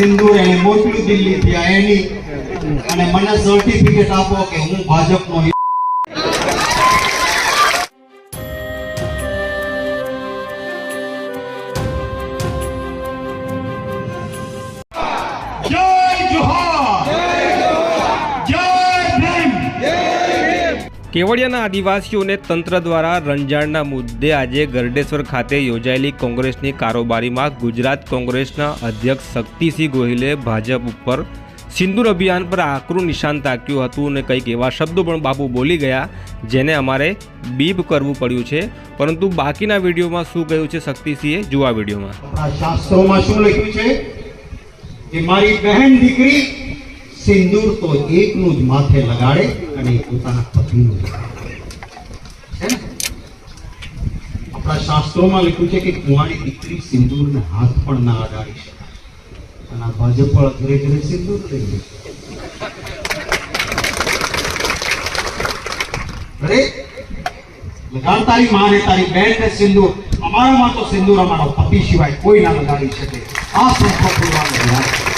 સિંદૂર એને મોકલ્યું દિલ્હીથી આ એની અને મને સર્ટિફિકેટ આપો કે હું ભાજપનો કેવડિયાના આદિવાસીઓને તંત્ર દ્વારા રંજાણના મુદ્દે આજે ગરડેશ્વર ખાતે યોજાયેલી કોંગ્રેસની કારોબારીમાં ગુજરાત કોંગ્રેસના અધ્યક્ષ શક્તિસિંહ ગોહિલે ભાજપ ઉપર સિંદૂર અભિયાન પર આકરું નિશાન તાક્યું હતું અને કંઈક એવા શબ્દો પણ બાપુ બોલી ગયા, જેને અમારે બીપ કરવું પડ્યું છે. પરંતુ બાકીના વિડીયોમાં શું કહ્યું છે શક્તિસિંહે? જુઓ વિડીયોમાં. શાસ્ત્રોમાં શું લખ્યું છે? કે મારી બહેન દીકરી સિંદૂર તો એકનું જ માથે લગાડે અને પોતાના પતિનું આપણા શાસ્ત્રોમાં લખ્યું છે કે કુંવારી દીકરી સિંદૂરને હાથ પણ ના લગાડી શકે. અને ભાજપ પણ ઘરે ઘરે સિંદૂર લઈ ગયું અરે લગાડ તારી માને તારી બેન ને સિંદૂર. અમારામાં તો સિંદૂર અમારો પતિ સિવાય કોઈ ના લગાડી શકે. આ સંકલ્પ લેવાનું ધ્યાન.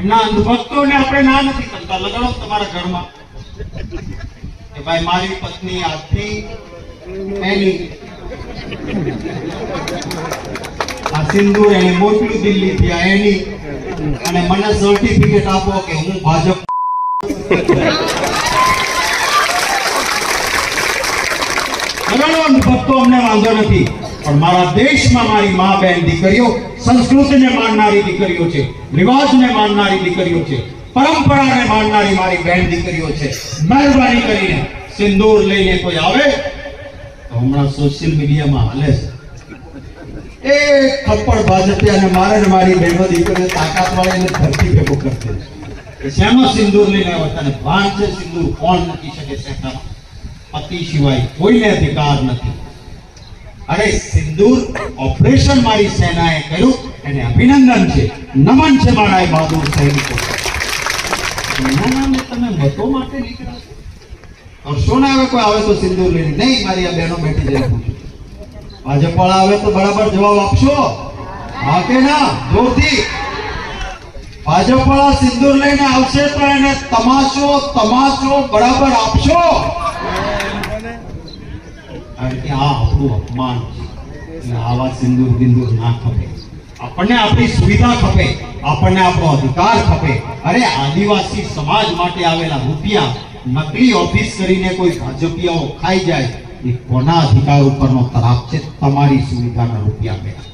એમના અંધભક્તોને આપણે ના નથી કરતા. લગાડો તમારા ઘરમાં. કે ભાઈ, મારી પત્ની આજથી એની આ સિંધુ એને મોકલ્યું દિલ્હીથી આ એની અને મને સર્ટિફિકેટ આપો કે હું ભાજપ ભક્તો અમને વાંધો નથી. પણ મારા દેશમાં મારી મા બહેન દીકરીઓ સંસ્કૃતિને માનનારી દીકરીઓ છે, રિવાજને માનનારી દીકરીઓ છે, પરંપરાને માનનારી મારી બહેન દીકરીઓ છે. મહેરબાની કરીને સિંદૂર લઈને કોઈ આવે? તો હમણાં સોશિયલ મીડિયામાં હાલે છે. એ થપ્પડ ભાજપે અને મારે મારી બહેનો દીકરીઓ તાકાત વાળીને ધરતી ભેગો કરતી શેમાં સિંદૂર લઈને આવતા ને ભાન છે સિંદૂર કોણ મૂકી શકે છે? પતિ સિવાય કોઈને અધિકાર નથી. અરે સિંદૂર ઓપરેશન મારી સેનાએ કર્યું. એને અભિનંદન છે. નમન છે મારા બહાદુર સૈનિકો તમે મતો માટે નીકળ્યા કરશો બેઠી જાય ભાજપ વાળા આવે તો બરાબર જવાબ આપશો? હા ના? જોરથી. ભાજપ વાળા સિંદૂર લઈને આવશે તો એને તમાશો તમાશો બરાબર આપશો? આપણું અપમાન આવા સિંદૂર બિંદુર ના ખપે. આપણને આપણી સુવિધા ખપે, આપણને આપણો અધિકાર ખપે. અરે આદિવાસી સમાજ માટે આવેલા રૂપિયા નકલી ઓફિસ કરીને કોઈ ભાજપિયાઓ ખાઈ જાય, એ કોના અધિકાર ઉપરનો તરાપ છે? તમારી સુવિધાના રૂપિયા ગયા